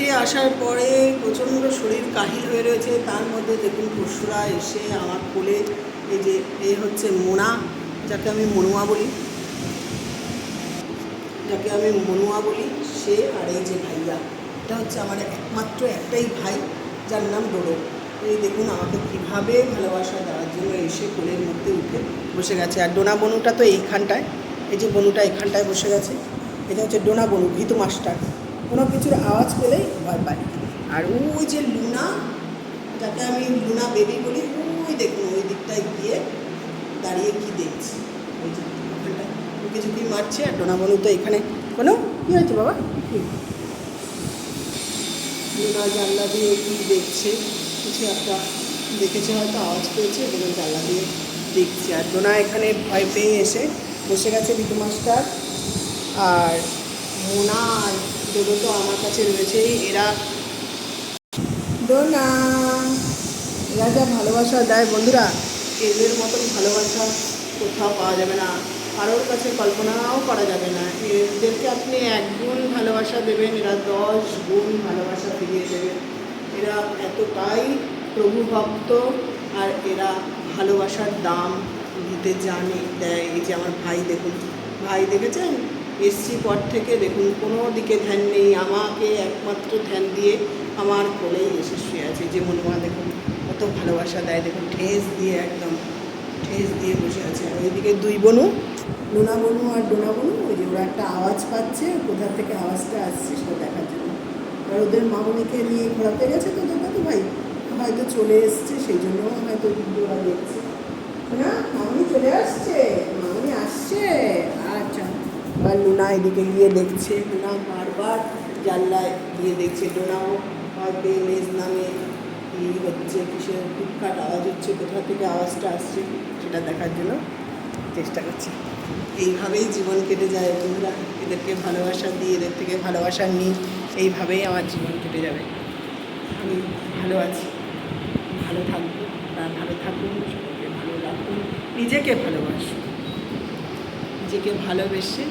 হেঁটে আসার পরে প্রচণ্ড শরীর কাহিল হয়ে রয়েছে। তার মধ্যে দেখুন পশুরা এসে আমার কোলে এই যে এই হচ্ছে মোনা, যাকে আমি মনুয়া বলি। যাকে আমি মনুয়া বলি, সে আর এই যে ভাইয়া। এটা হচ্ছে আমার একমাত্র একটাই ভাই, যার নাম ডোডো। এই দেখুন আমাকে কীভাবে ভালোবাসা দেওয়ার জন্য এসে কোলের মধ্যে উঠে বসে গেছে। আর ডোনা বনুটা তো এইখানটায়, এই যে বনুটা এইখানটায় বসে গেছে। এটা হচ্ছে ডোনা বনু, ভীতু মাস্টার। কোনো কিছুর আওয়াজ পেলেই ভয় পায় আর ওই যে লুনা, যাকে আমি লুনা বেবি বলি, ওই দেখুন, ওই দিকটায় গিয়ে দাঁড়িয়ে কি দেখছি। ওই যে ওখানটায় ওকে ঝুঁকি মারছে, আর ডোনা বনু তো এখানে কোনো কী হয়েছে বাবা? লুনা জানলা দিয়ে কি দেখছে? কিছু একটা দেখেছে, হয়তো আওয়াজ পেয়েছে, এবং জানলা দিয়ে দেখছে। আর ডোনা এখানে ভয় পেয়ে এসে বসে গেছে বিটু মাস্টার আর মোনা আর ডোডো তো আমার কাছে রয়েছেই এরা। ডোনা এরা যা ভালোবাসা দেয় বন্ধুরা, এদের মতন ভালোবাসা কোথাও পাওয়া যাবে না। কারোর কাছে কল্পনাও করা যাবে না। এদেরকে আপনি এক গুণ ভালোবাসা দেবেন, এরা দশ গুণ ভালোবাসা ফিরিয়ে দেবেন এরা এতটাই প্রভু ভক্ত আর এরা ভালোবাসার দাম দিতে জানে, দেয়। এই যে আমার ভাই দেখুন, ভাই দেখেছেন? এসছি পর থেকে দেখুন, কোনো দিকে ধ্যান নেই। আমাকে একমাত্র ধ্যান দিয়ে আমার কোলেই এসে শুয়ে আছে। যে মনুমা দেখুন, কত ভালোবাসা দেয়। দেখুন, ঠেস দিয়ে একদম, ঠেস দিয়ে বসে আছে। আর ওইদিকে দুই বনু লুনা বনু আর ডোনা বনু, ওই যে ওরা একটা আওয়াজ পাচ্ছে, কোথা থেকে আওয়াজটা আসছে সেটা দেখার জন্য। আর ওদের মামনিকে নিয়ে ঘোরাতে গেছে তো দাদা তো ভাই, হয়তো চলে এসছে, সেই জন্য হয়তো ওরা দেখছে। না মামনি চলে আসছে মামনি আসছে আচ্ছা আর লুনা এদিকে গিয়ে দেখছে, লুনা বারবার জানলায় গিয়ে দেখছে ডোনাও হয়তো লেজ নামে কি হচ্ছে, কিসের টুকটাক আওয়াজ হচ্ছে, কোথা থেকে আওয়াজটা আসছে সেটা দেখার জন্য চেষ্টা করছি। এইভাবেই জীবন কেটে যায় বন্ধুরা, এদেরকে ভালোবাসা দিই এদের থেকে ভালোবাসা নিই এইভাবেই আমার জীবন কেটে যাবে। আমি ভালো আছি, ভালো থাকব, তার ভালো থাকুন, সবাইকে ভালো রাখুন, নিজেকে ভালোবাসুন, নিজেকে ভালোবেসে